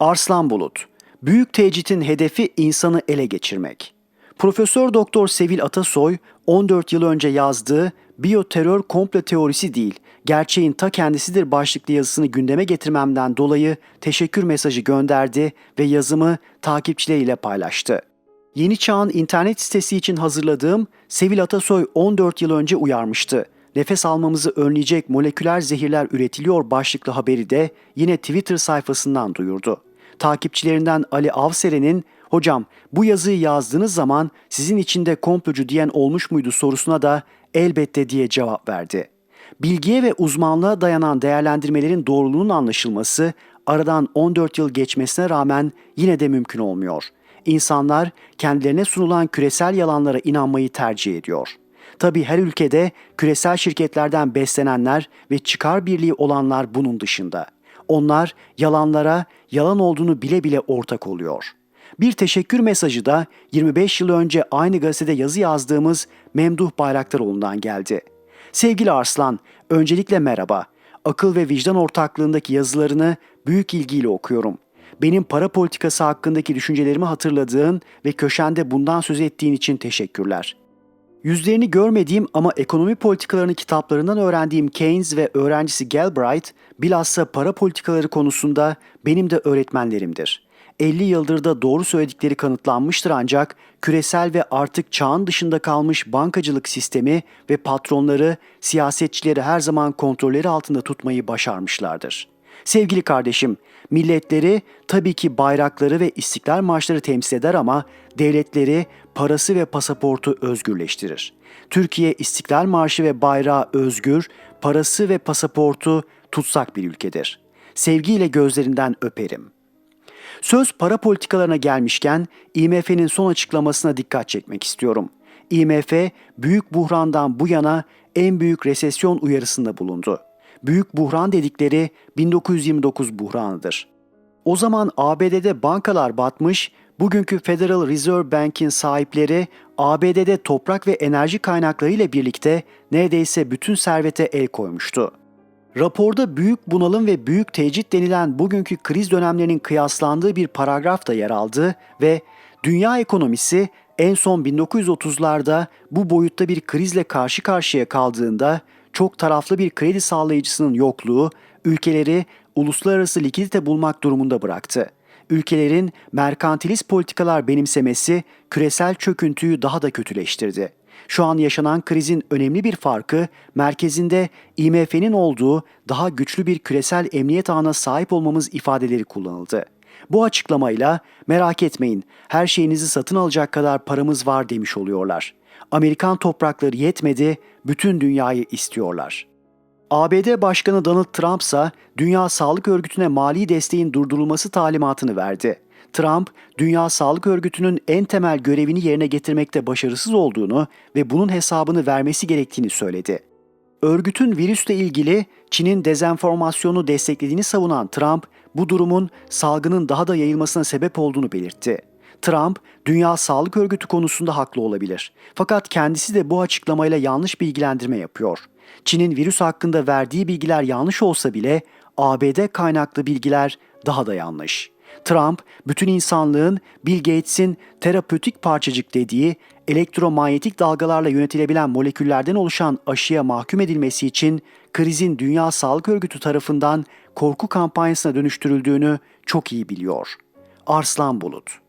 Arslan Bulut. Büyük tecritin hedefi insanı ele geçirmek. Profesör Doktor Sevil Atasoy 14 yıl önce yazdığı Biyoterör komplo teorisi değil, gerçeğin ta kendisidir başlıklı yazısını gündeme getirmemden dolayı teşekkür mesajı gönderdi ve yazımı takipçileriyle paylaştı. Yeni Çağ'ın internet sitesi için hazırladığım Sevil Atasoy 14 yıl önce uyarmıştı. Nefes almamızı önleyecek moleküler zehirler üretiliyor başlıklı haberi de yine Twitter sayfasından duyurdu. Takipçilerinden Ali Avseren'in "Hocam bu yazıyı yazdığınız zaman sizin içinde komplocu diyen olmuş muydu?" sorusuna da elbette diye cevap verdi. Bilgiye ve uzmanlığa dayanan değerlendirmelerin doğruluğunun anlaşılması aradan 14 yıl geçmesine rağmen yine de mümkün olmuyor. İnsanlar kendilerine sunulan küresel yalanlara inanmayı tercih ediyor. Tabii her ülkede küresel şirketlerden beslenenler ve çıkar birliği olanlar bunun dışında. Onlar yalanlara yalan olduğunu bile bile ortak oluyor. Bir teşekkür mesajı da 25 yıl önce aynı gazetede yazı yazdığımız Memduh Bayraktaroğlu'ndan geldi. Sevgili Arslan, öncelikle merhaba. Akıl ve vicdan ortaklığındaki yazılarını büyük ilgiyle okuyorum. Benim para politikası hakkındaki düşüncelerimi hatırladığın ve köşende bundan söz ettiğin için teşekkürler. Yüzlerini görmediğim ama ekonomi politikalarını kitaplarından öğrendiğim Keynes ve öğrencisi Galbraith bilhassa para politikaları konusunda benim de öğretmenlerimdir. 50 yıldır da doğru söyledikleri kanıtlanmıştır ancak küresel ve artık çağın dışında kalmış bankacılık sistemi ve patronları siyasetçileri her zaman kontrolleri altında tutmayı başarmışlardır. Sevgili kardeşim, milletleri tabii ki bayrakları ve istiklal marşları temsil eder ama devletleri parası ve pasaportu özgürleştirir. Türkiye İstiklal Marşı ve bayrağı özgür, parası ve pasaportu tutsak bir ülkedir. Sevgiyle gözlerinden öperim. Söz para politikalarına gelmişken IMF'nin son açıklamasına dikkat çekmek istiyorum. IMF büyük buhrandan bu yana en büyük resesyon uyarısında bulundu. Büyük buhran dedikleri 1929 buhranıdır. O zaman ABD'de bankalar batmış, bugünkü Federal Reserve Bank'in sahipleri ABD'de toprak ve enerji kaynakları ile birlikte neredeyse bütün servete el koymuştu. Raporda büyük bunalım ve büyük tecrit denilen bugünkü kriz dönemlerinin kıyaslandığı bir paragraf da yer aldı ve dünya ekonomisi en son 1930'larda bu boyutta bir krizle karşı karşıya kaldığında çok taraflı bir kredi sağlayıcısının yokluğu ülkeleri uluslararası likidite bulmak durumunda bıraktı. Ülkelerin merkantilist politikalar benimsemesi küresel çöküntüyü daha da kötüleştirdi. Şu an yaşanan krizin önemli bir farkı merkezinde IMF'nin olduğu daha güçlü bir küresel emniyet ağına sahip olmamız ifadeleri kullanıldı. Bu açıklamayla merak etmeyin her şeyinizi satın alacak kadar paramız var demiş oluyorlar. Amerikan toprakları yetmedi, bütün dünyayı istiyorlar. ABD Başkanı Donald Trump ise Dünya Sağlık Örgütü'ne mali desteğin durdurulması talimatını verdi. Trump, Dünya Sağlık Örgütü'nün en temel görevini yerine getirmekte başarısız olduğunu ve bunun hesabını vermesi gerektiğini söyledi. Örgütün virüsle ilgili Çin'in dezenformasyonu desteklediğini savunan Trump, bu durumun salgının daha da yayılmasına sebep olduğunu belirtti. Trump, Dünya Sağlık Örgütü konusunda haklı olabilir. Fakat kendisi de bu açıklamayla yanlış bilgilendirme yapıyor. Çin'in virüs hakkında verdiği bilgiler yanlış olsa bile ABD kaynaklı bilgiler daha da yanlış. Trump, bütün insanlığın Bill Gates'in terapötik parçacık dediği elektromanyetik dalgalarla yönetilebilen moleküllerden oluşan aşıya mahkum edilmesi için krizin Dünya Sağlık Örgütü tarafından korku kampanyasına dönüştürüldüğünü çok iyi biliyor. Arslan Bulut